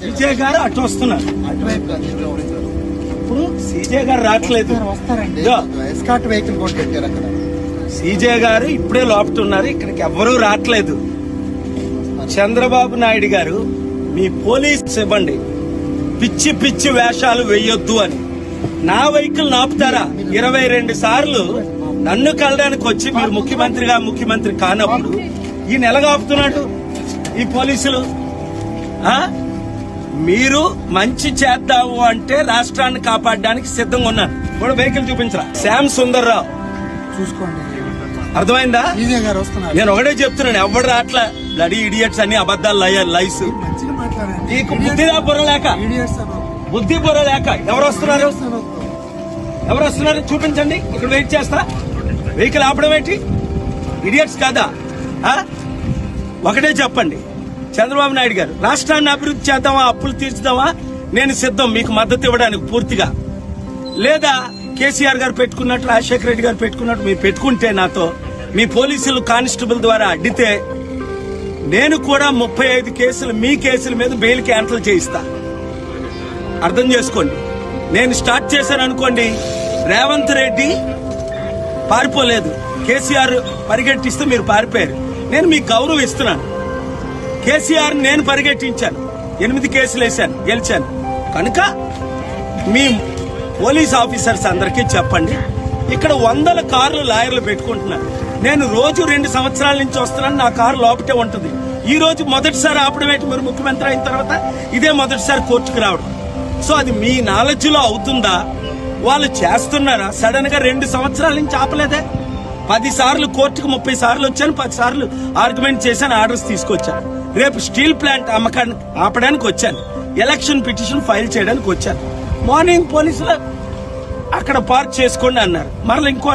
CJ గారు అటు వస్తున్నారు. ఇప్పుడు సీజే గారు రావట్లేదు. వస్తారండి. ఎస్కాట్ వెహికల్ కూడా పెట్టారు అక్కడ. సీజే గారు ఇప్పుడే లోపటున్నారు ఇక్కడికి ఎవ్వరూ రావట్లేదు. చంద్రబాబు నాయుడు గారు మీ పోలీస్ ఇవ్వండి. పిచ్చి పిచ్చి వేషాలు వేయొద్దు అని. నా వెహికల్ నాపుతారా? ఇరవై రెండు సార్లు నన్ను కలడానికి వచ్చి మీరు ముఖ్యమంత్రిగా ముఖ్యమంత్రి కానప్పుడు ఈ నెల ఆపుతున్నాడు ఈ పోలీసులు. ఆ? మీరు మంచి చేద్దాము అంటే రాష్ట్రాన్ని కాపాడడానికి సిద్ధంగా ఉన్నారు. కూడా వెహికల్ చూపించరా. శ్యామ్ సుందర్రావు. చూసుకోండి. అర్థమైందా? నేను ఒకటే చెప్తున్నాను ఎవడు రాట్లా? బ్లడీ ఇడియట్స్ అన్ని లైస్. మంచిగా మాట్లాడండి. నీకు బుద్ధిరా బుర్ర లేక. బుద్ధి బుర్ర లేక. ఎవరు వస్తున్నారు. ఎవరు వస్తున్నారు? చూపించండి. ఇక్కడ వెయిట్ చేస్తా. వెహికల్ ఆపడం ఏంటి? ఇడియట్స్ కాదా? ఒకటే చెప్పండి. చంద్రబాబు నాయుడు గారు రాష్ట్రాన్ని అభివృద్ధి చేద్దామా అప్పులు తీర్చుదామా? నేను సిద్ధం మీకు మద్దతు ఇవ్వడానికి పూర్తిగా. లేదా కేసీఆర్ గారు పెట్టుకున్నట్టు రాజశేఖర రెడ్డి గారు పెట్టుకున్నట్టు మీరు పెట్టుకుంటే నాతో మీ పోలీసులు కానిస్టేబుల్ ద్వారా అడ్డితే నేను కూడా ముప్పై ఐదు కేసులు మీ కేసుల మీద బెయిల్ క్యాన్సిల్ చేయిస్తా. అర్థం చేసుకోండి. నేను స్టార్ట్ చేశాను అనుకోండి రేవంత్ రెడ్డి పారిపోలేదు. కేసీఆర్ పరిగెట్టిస్తే మీరు పారిపోయారు. నేను మీకు గౌరవం ఇస్తున్నాను. కేసీఆర్ నేను పరిగెట్టించాను. ఎనిమిది కేసులు వేశాను గెలిచాను. కనుక మీ పోలీస్ ఆఫీసర్స్ అందరికీ చెప్పండి. ఇక్కడ వందల కార్లు లాయర్లు పెట్టుకుంటున్నారు. నేను రోజు రెండు సంవత్సరాల నుంచి వస్తున్నాను నా కారు లోపటే ఉంటుంది. ఈ రోజు మొదటిసారి ఆపడం ఏంటి మీరు ముఖ్యమంత్రి అయిన తర్వాత ఇదే మొదటిసారి కోర్టుకు రావడం. సో అది మీ నాలెడ్జ్లో అవుతుందా? వాళ్ళు చేస్తున్నారా? సడన్గా రెండు సంవత్సరాల నుంచి ఆపలేదే? పది సార్లు కోర్టుకు ముప్పై సార్లు వచ్చాను పది సార్లు ఆర్గ్యుమెంట్ చేశాను ఆర్డర్స్ తీసుకొచ్చాను. రేపు స్టీల్ ప్లాంట్ అమ్మకానికి ఆపడానికి వచ్చాను. ఎలక్షన్ పిటిషన్ ఫైల్ చేయడానికి వచ్చాను. మార్నింగ్ పోలీసులు అక్కడ పార్క్ చేసుకోండి అన్నారు. మరలా ఇంకో